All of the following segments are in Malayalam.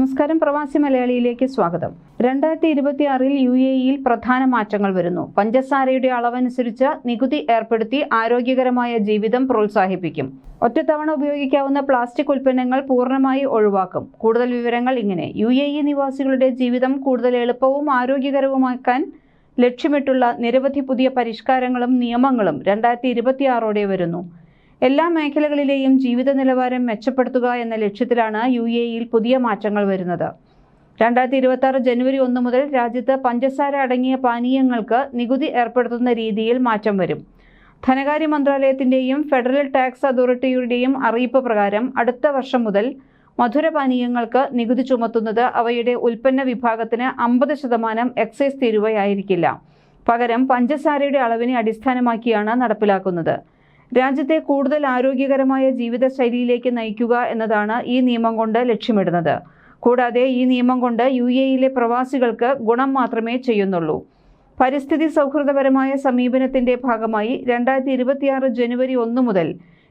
നമസ്കാരം പ്രവാസി മലയാളിയിലേക്ക് സ്വാഗതം. രണ്ടായിരത്തി ഇരുപത്തി ആറിൽ യു എ ഇയിൽ പ്രധാന മാറ്റങ്ങൾ വരുന്നു. പഞ്ചസാരയുടെ അളവനുസരിച്ച് നികുതി ഏർപ്പെടുത്തി ആരോഗ്യകരമായ ജീവിതം പ്രോത്സാഹിപ്പിക്കും. ഒറ്റത്തവണ ഉപയോഗിക്കാവുന്ന പ്ലാസ്റ്റിക് ഉൽപ്പന്നങ്ങൾ പൂർണമായി ഒഴിവാക്കും. കൂടുതൽ വിവരങ്ങൾ ഇങ്ങനെ. യു എ ഇ നിവാസികളുടെ ജീവിതം കൂടുതൽ എളുപ്പവും ആരോഗ്യകരവുമാക്കാൻ ലക്ഷ്യമിട്ടുള്ള നിരവധി പുതിയ പരിഷ്കാരങ്ങളും നിയമങ്ങളും രണ്ടായിരത്തി ഇരുപത്തിയാറോടെ വരുന്നു. എല്ലാ മേഖലകളിലെയും ജീവിത നിലവാരം മെച്ചപ്പെടുത്തുക എന്ന ലക്ഷ്യത്തിലാണ് യു എ ഇയിൽ പുതിയ മാറ്റങ്ങൾ വരുന്നത്. രണ്ടായിരത്തി ഇരുപത്തി ആറ് ജനുവരി ഒന്ന് മുതൽ രാജ്യത്ത് പഞ്ചസാര അടങ്ങിയ പാനീയങ്ങൾക്ക് നികുതി ഏർപ്പെടുത്തുന്ന രീതിയിൽ മാറ്റം വരും. ധനകാര്യ മന്ത്രാലയത്തിന്റെയും ഫെഡറൽ ടാക്സ് അതോറിറ്റിയുടെയും അറിയിപ്പ് പ്രകാരം അടുത്ത വർഷം മുതൽ മധുരപാനീയങ്ങൾക്ക് നികുതി ചുമത്തുന്നത് അവയുടെ ഉൽപ്പന്ന വിഭാഗത്തിന് അമ്പത് ശതമാനം എക്സൈസ് തീരുവയായിരിക്കില്ല. പകരം പഞ്ചസാരയുടെ അളവിനെ അടിസ്ഥാനമാക്കിയാണ് നടപ്പിലാക്കുന്നത്. രാജ്യത്തെ കൂടുതൽ ആരോഗ്യകരമായ ജീവിതശൈലിയിലേക്ക് നയിക്കുക എന്നതാണ് ഈ നിയമം കൊണ്ട് ലക്ഷ്യമിടുന്നത്. കൂടാതെ ഈ നിയമം കൊണ്ട് യു എയിലെ പ്രവാസികൾക്ക് ഗുണം മാത്രമേ ചെയ്യുന്നുള്ളൂ. പരിസ്ഥിതി സൗഹൃദപരമായ സമീപനത്തിന്റെ ഭാഗമായി രണ്ടായിരത്തി ഇരുപത്തിയാറ് ജനുവരി ഒന്ന് മുതൽ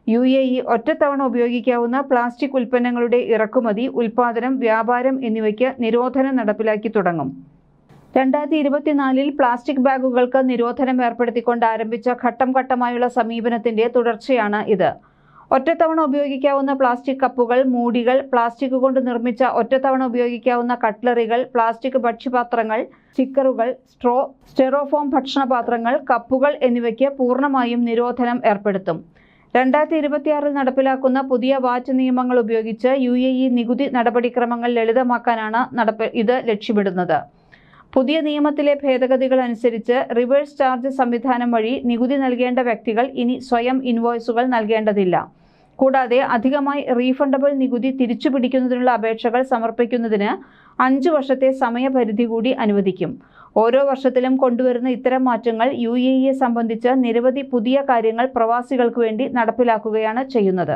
യു എ ഇ ഒറ്റത്തവണ ഉപയോഗിക്കാവുന്ന പ്ലാസ്റ്റിക് ഉൽപ്പന്നങ്ങളുടെ ഇറക്കുമതി ഉൽപ്പാദനം വ്യാപാരം എന്നിവയ്ക്ക് നിരോധനം നടപ്പിലാക്കി തുടങ്ങും. രണ്ടായിരത്തി ഇരുപത്തിനാലിൽ പ്ലാസ്റ്റിക് ബാഗുകൾക്ക് നിരോധനം ഏർപ്പെടുത്തിക്കൊണ്ട് ആരംഭിച്ച ഘട്ടം ഘട്ടമായുള്ള സമീപനത്തിന്റെ തുടർച്ചയാണ് ഇത്. ഒറ്റത്തവണ ഉപയോഗിക്കാവുന്ന പ്ലാസ്റ്റിക് കപ്പുകൾ മൂടികൾ പ്ലാസ്റ്റിക് കൊണ്ട് നിർമ്മിച്ച ഒറ്റത്തവണ ഉപയോഗിക്കാവുന്ന കട്ട്ലറികൾ പ്ലാസ്റ്റിക് ഭക്ഷ്യപാത്രങ്ങൾ സ്റ്റിക്കറുകൾ സ്ട്രോ സ്റ്റെറോഫോം ഭക്ഷണപാത്രങ്ങൾ കപ്പുകൾ എന്നിവയ്ക്ക് പൂർണമായും നിരോധനം ഏർപ്പെടുത്തും. രണ്ടായിരത്തി ഇരുപത്തിയാറിൽ നടപ്പിലാക്കുന്ന പുതിയ വാറ്റ് നിയമങ്ങൾ ഉപയോഗിച്ച് യു നികുതി നടപടിക്രമങ്ങൾ ലളിതമാക്കാനാണ് ഇത് ലക്ഷ്യമിടുന്നത്. പുതിയ നിയമത്തിലെ ഭേദഗതികൾ അനുസരിച്ച് റിവേഴ്സ് ചാർജ് സംവിധാനം വഴി നികുതി നൽകേണ്ട വ്യക്തികൾ ഇനി സ്വയം ഇൻവോയ്സുകൾ നൽകേണ്ടതില്ല. കൂടാതെ അധികമായി റീഫണ്ടബിൾ നികുതി തിരിച്ചുപിടിക്കുന്നതിനുള്ള അപേക്ഷകൾ സമർപ്പിക്കുന്നതിന് അഞ്ച് വർഷത്തെ സമയപരിധി കൂടി അനുവദിക്കും. ഓരോ വർഷത്തിലും കൊണ്ടുവരുന്ന ഇത്തരം മാറ്റങ്ങൾ യു എ ഇയെ സംബന്ധിച്ച് നിരവധി പുതിയ കാര്യങ്ങൾ പ്രവാസികൾക്ക് വേണ്ടി നടപ്പിലാക്കുകയാണ് ചെയ്യുന്നത്.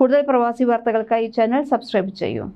കൂടുതൽ പ്രവാസി വാർത്തകൾക്കായി ചാനൽ സബ്സ്ക്രൈബ് ചെയ്യൂ.